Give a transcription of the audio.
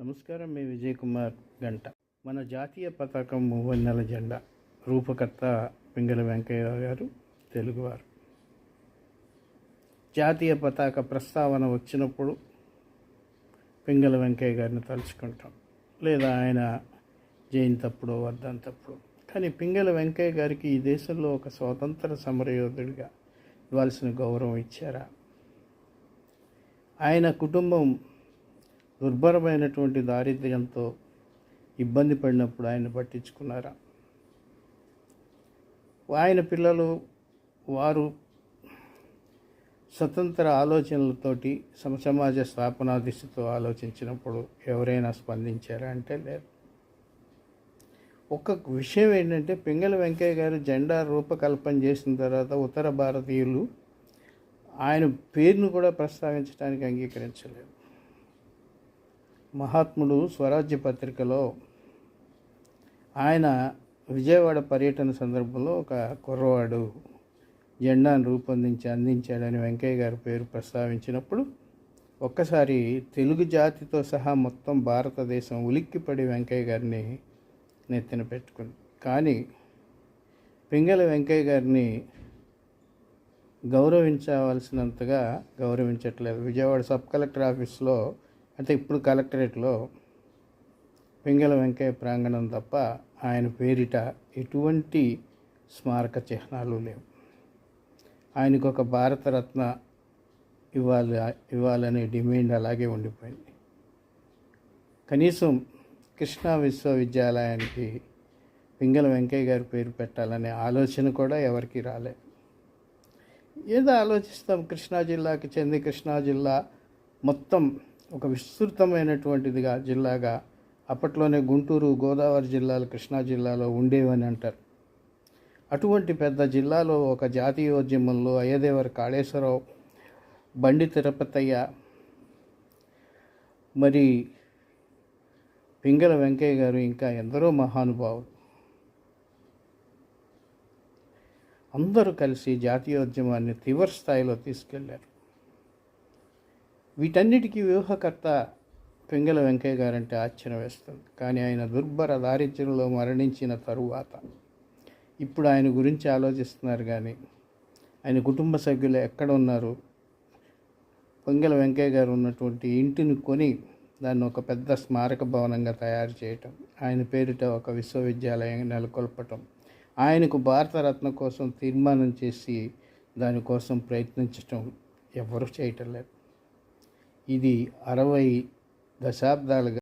నమస్కారం మీ విజయ్ కుమార్ గంట. మన జాతీయ పతాకం మూవన్నెల జెండా. రూపకర్త పింగళ వెంకయ్య గారు తెలుగువారు. జాతీయ పతాక ప్రస్తావన వచ్చినప్పుడు పింగళ వెంకయ్య గారిని తలుచుకుంటాం. లేదా ఆయన జయంతప్పుడో వర్ధంతప్పుడు. కానీ పింగళ వెంకయ్య గారికి ఈ దేశంలో ఒక స్వాతంత్ర సమరయోధుడిగా ఇవ్వాల్సిన గౌరవం ఇచ్చారా? ఆయన కుటుంబం దుర్భరమైనటువంటి దారిద్ర్యంతో ఇబ్బంది పడినప్పుడు ఆయన పట్టించుకున్నారా? ఆయన పిల్లలు వారు స్వతంత్ర ఆలోచనలతోటి సమసమాజ స్థాపనా దిశతో ఆలోచించినప్పుడు ఎవరైనా స్పందించారా అంటే లేదు ఒక విషయం ఏంటంటే పింగళ వెంకయ్య గారు జెండా రూపకల్పన చేసిన తర్వాత ఉత్తర భారతీయులు ఆయన పేరును కూడా ప్రస్తావించడానికి అంగీకరించలేదు. మహాత్ముడు స్వరాజ్య పత్రికలో ఆయన విజయవాడ పర్యటన సందర్భంలో ఒక కుర్రవాడు జెండాను రూపొందించి అందించాడని వెంకయ్య గారి పేరు ప్రస్తావించినప్పుడు ఒక్కసారి తెలుగు జాతితో సహా మొత్తం భారతదేశం ఉలిక్కిపడి వెంకయ్య గారిని నెత్తిన పెట్టుకుంది. కానీ పింగళ వెంకయ్య గారిని గౌరవించవలసినంతగా గౌరవించట్లేదు. విజయవాడ సబ్ కలెక్టర్ ఆఫీస్లో అంటే ఇప్పుడు కలెక్టరేట్లో పింగళ వెంకయ్య ప్రాంగణం తప్ప ఆయన పేరిట ఎటువంటి స్మారక చిహ్నాలు లేవు. ఆయనకు ఒక భారతరత్న ఇవ్వాలి ఇవ్వాలనే డిమాండ్ అలాగే ఉండిపోయింది. కనీసం కృష్ణా విశ్వవిద్యాలయానికి పింగళ వెంకయ్య గారి పేరు పెట్టాలనే ఆలోచన కూడా ఎవరికి రాలేదు. ఏదో ఆలోచిస్తాం కృష్ణా జిల్లాకి చెంది కృష్ణా జిల్లా మొత్తం ఒక విస్తృతమైనటువంటిదిగా జిల్లాగా అప్పట్లోనే గుంటూరు గోదావరి జిల్లాలు కృష్ణా జిల్లాలో ఉండేవని అంటారు. అటువంటి పెద్ద జిల్లాలో ఒక జాతీయోద్యమంలో అయ్యదేవర కాళేశ్వరరావు బండి తిరుపతయ్య మరి పింగళ వెంకయ్య గారు ఇంకా ఎందరో మహానుభావులు. అందరూ కలిసి జాతీయోద్యమాన్ని తీవ్ర స్థాయిలో తీసుకెళ్ళారు. వీటన్నిటికీ వ్యూహకర్త పెంగల వెంకయ్య గారంటే ఆశ్చర్యం వేస్తుంది. కానీ ఆయన దుర్భర దారిద్ర్యంలో మరణించిన తరువాత ఇప్పుడు ఆయన గురించి ఆలోచిస్తున్నారు కానీ ఆయన కుటుంబ సభ్యులు ఎక్కడ ఉన్నారు? పొంగల వెంకయ్య గారు ఉన్నటువంటి ఇంటిని కొని దాన్ని ఒక పెద్ద స్మారక భవనంగా తయారు చేయటం ఆయన పేరిట ఒక విశ్వవిద్యాలయం నెలకొల్పటం ఆయనకు భారతరత్న కోసం తీర్మానం చేసి దానికోసం ప్రయత్నించటం ఎవరు చేయటం లేదు. ఇది అరవై దశాబ్దాలుగా